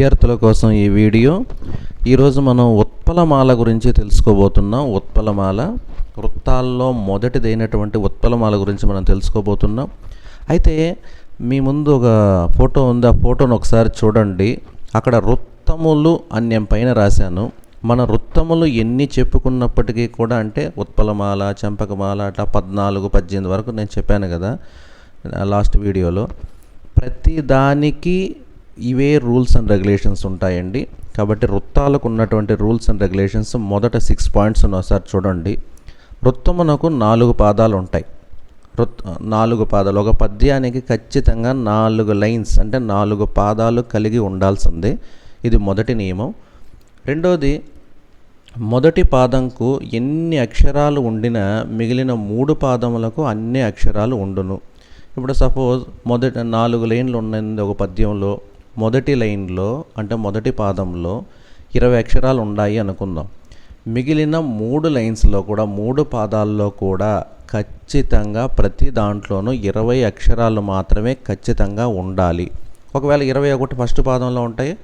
విద్యార్థుల కోసం ఈ వీడియో. ఈరోజు మనం ఉత్పలమాల గురించి తెలుసుకోబోతున్నాం. ఉత్పలమాల వృత్తాల్లో మొదటిదైనటువంటి ఉత్పలమాల గురించి మనం తెలుసుకోబోతున్నాం. అయితే మీ ముందు ఒక ఫోటో ఉంది. ఆ ఫోటోను ఒకసారి చూడండి. అక్కడ వృత్తములు అన్యం పైన రాశాను. మన వృత్తములు ఎన్ని చెప్పుకున్నప్పటికీ కూడా అంటే ఉత్పలమాల చంపకమాల అట్లా పద్నాలుగు పద్దెనిమిది వరకు నేను చెప్పాను కదా లాస్ట్ వీడియోలో. ప్రతి దానికి ఇవే రూల్స్ అండ్ రెగ్యులేషన్స్ ఉంటాయండి. కాబట్టి వృత్తాలకు ఉన్నటువంటి రూల్స్ అండ్ రెగ్యులేషన్స్ మొదట సిక్స్ పాయింట్స్ ఒకసారి చూడండి. వృత్తమునకు నాలుగు పాదాలు ఉంటాయి. వృత్ నాలుగు పాదాలు. ఒక పద్యానికి ఖచ్చితంగా నాలుగు లైన్స్ అంటే నాలుగు పాదాలు కలిగి ఉండాల్సిందే. ఇది మొదటి నియమం. రెండోది మొదటి పాదంకు ఎన్ని అక్షరాలు ఉండినా మిగిలిన మూడు పాదములకు అన్ని అక్షరాలు ఉండును. ఇప్పుడు సపోజ్ మొదటి నాలుగు లైన్లు ఉన్నది ఒక పద్యంలో. మొదటి లైన్లో అంటే మొదటి పాదంలో ఇరవై అక్షరాలు ఉన్నాయి అనుకుందాం. మిగిలిన మూడు లైన్స్లో కూడా మూడు పాదాల్లో కూడా ఖచ్చితంగా ప్రతి దాంట్లోనూ ఇరవై అక్షరాలు మాత్రమే ఖచ్చితంగా ఉండాలి. ఒకవేళ ఇరవై ఒకటి ఫస్ట్ పాదంలో ఉంటాయి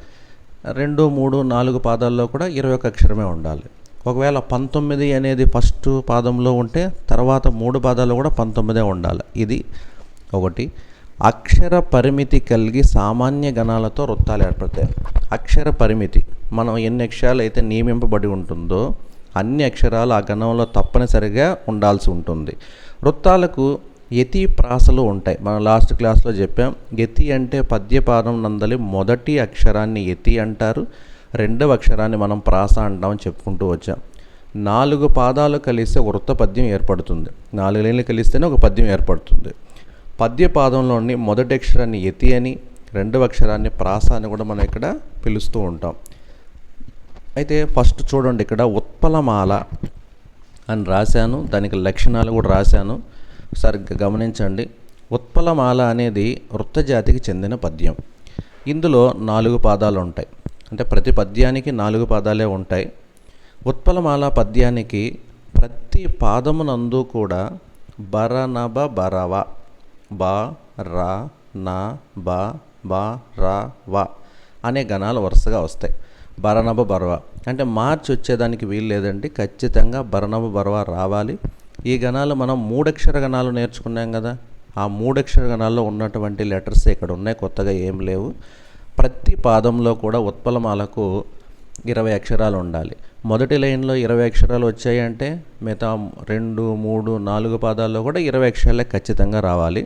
రెండు మూడు నాలుగు పాదాల్లో కూడా ఇరవై ఒక అక్షరమే ఉండాలి. ఒకవేళ పంతొమ్మిది అనేది ఫస్ట్ పాదంలో ఉంటే తర్వాత మూడు పాదాల్లో కూడా పంతొమ్మిదే ఉండాలి. ఇది ఒకటి. అక్షర పరిమితి కలిగి సామాన్య గణాలతో వృత్తాలు ఏర్పడతాయి. అక్షర పరిమితి. మనం ఎన్ని అక్షరాలు అయితే నియమింపబడి ఉంటుందో అన్ని అక్షరాలు ఆ గణంలో తప్పనిసరిగా ఉండాల్సి ఉంటుంది. వృత్తాలకు యతి ప్రాసలు ఉంటాయి. మనం లాస్ట్ క్లాస్లో చెప్పాం యతి అంటే పద్యపాదం నందలి మొదటి అక్షరాన్ని యతి అంటారు. రెండవ అక్షరాన్ని మనం ప్రాస అంటామని చెప్పుకుంటూ వచ్చాం. నాలుగు పాదాలు కలిస్తే వృత్త పద్యం ఏర్పడుతుంది. నాలుగు లైన్లు కలిస్తేనే ఒక పద్యం ఏర్పడుతుంది. పద్యపాదంలోని మొదటి అక్షరాన్ని ఎతి అని రెండవ అక్షరాన్ని ప్రాస అని కూడా మనం ఇక్కడ పిలుస్తూ ఉంటాం. అయితే ఫస్ట్ చూడండి ఇక్కడ ఉత్పలమాల అని రాశాను. దానికి లక్షణాలు కూడా రాశాను. సరిగ్గా గమనించండి. ఉత్పలమాల అనేది వృత్తజాతికి చెందిన పద్యం. ఇందులో నాలుగు పాదాలు ఉంటాయి. అంటే ప్రతి పద్యానికి నాలుగు పాదాలే ఉంటాయి. ఉత్పలమాల పద్యానికి ప్రతి పాదమునందు కూడా బరనబ బరవ బా రా నా బా బా రా వ అనే గణాలు వరుసగా వస్తాయి. భరణభ బర్వ అంటే మార్చి వచ్చేదానికి వీలు లేదండి. ఖచ్చితంగా భరణభ బరవ రావాలి. ఈ గణాలు మనం మూడక్షర గణాలు నేర్చుకున్నాం కదా. ఆ మూడక్షర గణాల్లో ఉన్నటువంటి లెటర్స్ ఇక్కడ ఉన్నాయి. కొత్తగా ఏం లేవు. ప్రతి పాదంలో కూడా ఉత్పలమాలకు ఇరవై అక్షరాలు ఉండాలి. మొదటి లైన్లో ఇరవై అక్షరాలు వచ్చాయి అంటే మిగతా రెండు మూడు నాలుగు పాదాల్లో కూడా ఇరవై అక్షరాలే ఖచ్చితంగా రావాలి.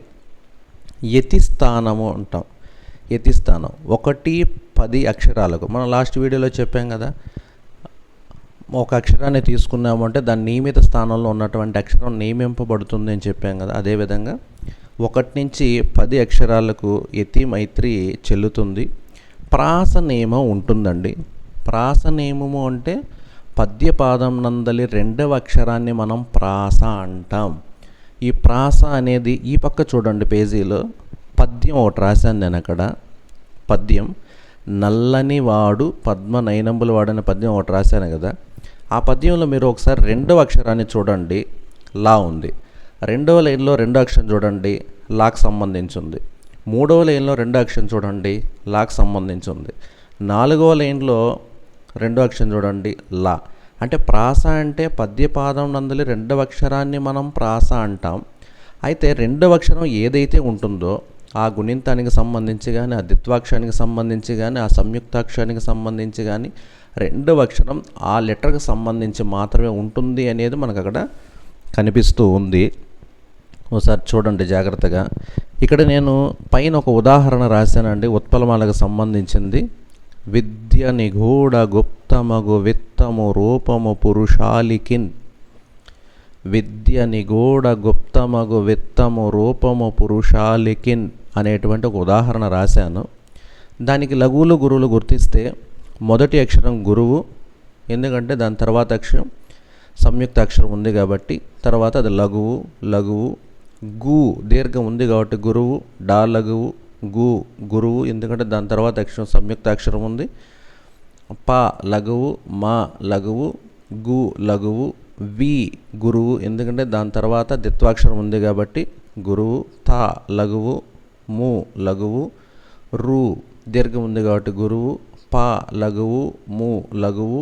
యతిస్థానము అంటాం. యతిస్థానం ఒకటి పది అక్షరాలకు. మనం లాస్ట్ వీడియోలో చెప్పాం కదా ఒక అక్షరాన్ని తీసుకున్నామంటే దాని నియమిత స్థానంలో ఉన్నటువంటి అక్షరం నియమింపబడుతుంది అని చెప్పాం కదా అదేవిధంగా ఒకటి నుంచి పది అక్షరాలకు యతి మైత్రి చెల్లుతుంది. ప్రాస నియమం ఉంటుందండి. ప్రాస నియమము అంటే పద్యపాదం నందలి రెండవ అక్షరాన్ని మనం ప్రాస అంటాం. ఈ ప్రాస అనేది ఈ పక్క చూడండి పేజీలో. పద్యం ఒకటి రాశాను నేను అక్కడ. పద్యం. నల్లని వాడు పద్మ నయనంబులు వాడని పద్యం ఒకటి రాశాను కదా. ఆ పద్యంలో మీరు ఒకసారి రెండవ అక్షరాన్ని చూడండి. లా ఉంది. రెండవ లైన్లో రెండో అక్షరం చూడండి. లాకు సంబంధించి ఉంది మూడవ లైన్లో రెండో అక్షరం చూడండి. లాకు సంబంధించి ఉంది నాలుగవ లైన్లో రెండో అక్షరం చూడండి లా. అంటే ప్రాస అంటే పద్యపాదం నందలి రెండవ అక్షరాన్ని మనం ప్రాస అంటాం. అయితే రెండవ అక్షరం ఏదైతే ఉంటుందో ఆ గుణింతానికి సంబంధించి కానీ ఆ ద్విత్వాక్షరానికి సంబంధించి కానీ ఆ సంయుక్తాక్షరానికి సంబంధించి కానీ రెండవ అక్షరం ఆ లెటర్కి సంబంధించి మాత్రమే ఉంటుంది అనేది మనకు అక్కడ కనిపిస్తూ ఉంది. ఒకసారి చూడండి జాగ్రత్తగా. ఇక్కడ నేను పైన ఒక ఉదాహరణ రాశానండి ఉత్పలమాలకు సంబంధించింది. విద్య నిగూఢ గుప్తమగు విత్తము రూపము పురుషాలికిన్. విద్య నిగూఢ గుప్తమగు విత్తము రూపము పురుషాలికిన్ అనేటువంటి ఒక ఉదాహరణ రాశాను. దానికి లఘువులు గురువులు గుర్తిస్తే మొదటి అక్షరం గురువు ఎందుకంటే దాని తర్వాత అక్షరం సంయుక్త అక్షరం ఉంది కాబట్టి తర్వాత అది లఘువు లఘువు గు దీర్ఘం ఉంది కాబట్టి గురువు డా లఘువు గు గురువు ఎందుకంటే దాని తర్వాత అక్షరం సంయుక్తాక్షరం ఉంది. ప లఘువు మా లఘువు గు లఘువు వి గురువు ఎందుకంటే దాని తర్వాత ద్విత్వాక్షరం ఉంది కాబట్టి గురువు త లఘువు ము లఘువు రు దీర్ఘం ఉంది కాబట్టి గురువు పా లఘువు ము లఘువు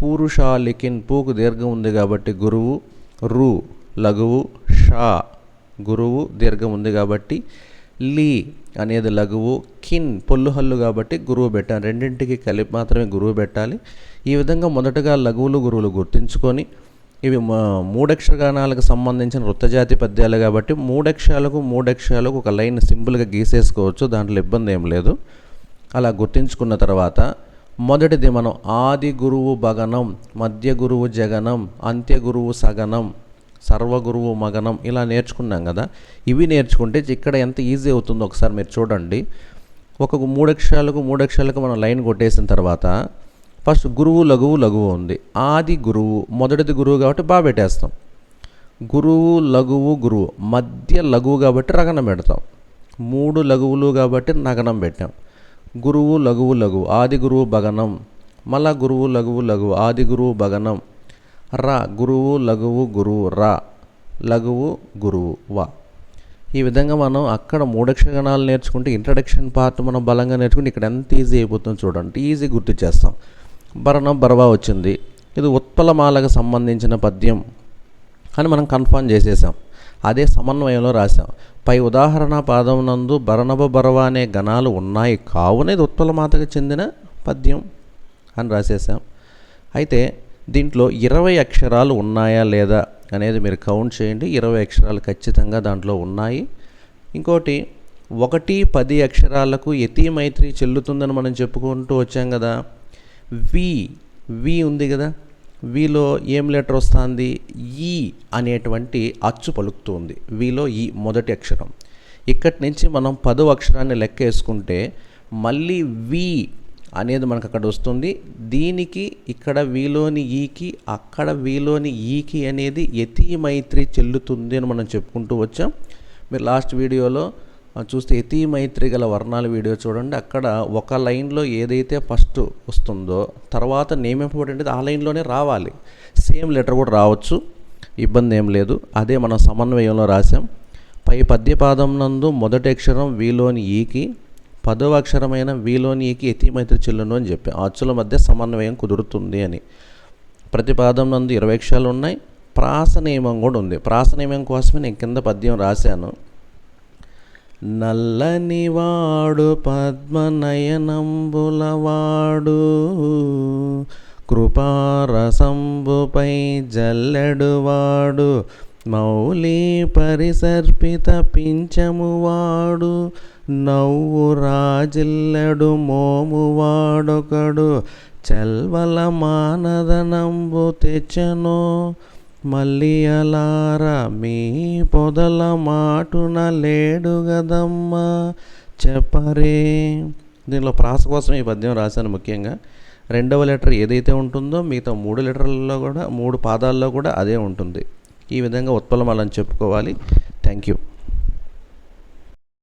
పూరుషాలికిన్ పూకు దీర్ఘం ఉంది కాబట్టి గురువు రు లఘువు షా గురువు దీర్ఘం ఉంది కాబట్టి లీ అనేది లఘువు కిన్ పొల్లు హల్లు కాబట్టి గురువు పెట్టాలి. రెండింటికి కలిపి మాత్రమే గురువు పెట్టాలి. ఈ విధంగా మొదటగా లఘువులు గురువులు గుర్తుంచుకొని ఇవి మూడక్షరగానాలకు సంబంధించిన వృత్తజాతి పద్యాలు కాబట్టి మూడక్షరాలకు మూడక్షరాలకు ఒక లైన్ సింపుల్గా గీసేసుకోవచ్చు. దాంట్లో ఇబ్బంది ఏం లేదు. అలా గుర్తించుకున్న తర్వాత మొదటిది మనం ఆది గురువు భగనం మధ్య గురువు జగనం అంత్య గురువు సగనం సర్వగురువు మగనం ఇలా నేర్చుకున్నాం కదా. ఇవి నేర్చుకుంటే ఇక్కడ ఎంత ఈజీ అవుతుందో ఒకసారి మీరు చూడండి. ఒక మూడక్షరాలకు మూడక్షరాలకు మనం లైన్ కొట్టేసిన తర్వాత ఫస్ట్ గురువు లఘువు లఘువు ఉంది. ఆది గురువు మొదటిది గురువు కాబట్టి బాగా పెట్టేస్తాం. గురువు లఘువు గురువు మధ్య లఘువు కాబట్టి రగనం పెడతాం. మూడు లఘువులు కాబట్టి నగనం పెట్టాం. గురువు లఘువు లఘువు ఆది గురువు భగనం మళ్ళా గురువు లఘువు లఘువు ఆది గురువు భగనం రా గురువు లఘువు గురువు రా లఘువు గురువు వా. ఈ విధంగా మనం అక్కడ మూడక్షగణాలు నేర్చుకుంటే ఇంట్రడక్షన్ పార్ట్ మనం బలంగా నేర్చుకుంటే ఇక్కడ ఎంత ఈజీ అయిపోతుందో చూడండి. ఈజీ గుర్తు చేస్తాం. భరణం బర్వా వచ్చింది. ఇది ఉత్పలమాలకు సంబంధించిన పద్యం అని మనం కన్ఫర్మ్ చేసేసాం. అదే సమన్వయంలో రాసాం పై ఉదాహరణ పాదం నందు భరణభ బరవ అనే గణాలు ఉన్నాయి కావున ఇది ఉత్పలమాతకు చెందిన పద్యం అని రాసేసాం. అయితే దీంట్లో ఇరవై అక్షరాలు ఉన్నాయా లేదా అనేది మీరు కౌంట్ చేయండి. ఇరవై అక్షరాలు ఖచ్చితంగా దాంట్లో ఉన్నాయి. ఇంకోటి ఒకటి పది అక్షరాలకు యతి మైత్రి చెల్లుతుందని మనం చెప్పుకుంటూ వచ్చాం కదా. వి వి ఉంది కదా. వీలో ఏం లెటర్ వస్తుంది? ఈ అనేటువంటి అచ్చు పలుకుతుంది. వీలో ఈ మొదటి అక్షరం. ఇక్కడి నుంచి మనం పదో అక్షరాన్ని లెక్క వేసుకుంటే మళ్ళీ వి అనేది మనకు అక్కడ వస్తుంది. దీనికి ఇక్కడ వీలోని ఈకి అక్కడ వీలోని ఈకి అనేది యతి మైత్రి చెల్లుతుంది అని మనం చెప్పుకుంటూ వచ్చాం. మీరు లాస్ట్ వీడియోలో చూస్తే యతి మైత్రి గల వర్ణాల వీడియో చూడండి. అక్కడ ఒక లైన్లో ఏదైతే ఫస్ట్ వస్తుందో తర్వాత నియమింపబడినది ఆ లైన్లోనే రావాలి. సేమ్ లెటర్ కూడా రావచ్చు. ఇబ్బంది ఏం లేదు. అదే మనం సమన్వయంలో రాసాం పై పద్యపాదం నందు మొదటి అక్షరం వీలోని ఈకి పదవ అక్షరమైన వీలోనికి మైత్రి చెల్లును అని చెప్పి అచ్చుల మధ్య సమన్వయం కుదురుతుంది అని. ప్రతి పాదం నందు ఇరవై అక్షరాలు ఉన్నాయి. ప్రాస నియమం కూడా ఉంది. ప్రాస నియమం కోసమే నేను కింద పద్యం రాశాను. నల్లనివాడు పద్మనయనంబులవాడు కృపారసంబుపై జల్లెడువాడు మౌలి పరిసర్పిత పింఛమువాడు నవ్వు రాజిల్లడు మోమువాడొకడు చెల్వల మానదనంబు తెచ్చను మళ్ళీ అలార మీ పొదల మాటున లేడు గదమ్మా. చెప్పరే. దీనిలో ప్రాస కోసం ఈ పద్యం రాశాను ముఖ్యంగా. రెండవ లెటర్ ఏదైతే ఉంటుందో మిగతా మూడు లెటర్లలో కూడా మూడు పాదాల్లో కూడా అదే ఉంటుంది. ఈ విధంగా ఉత్పలమాలని చెప్పుకోవాలి. Thank you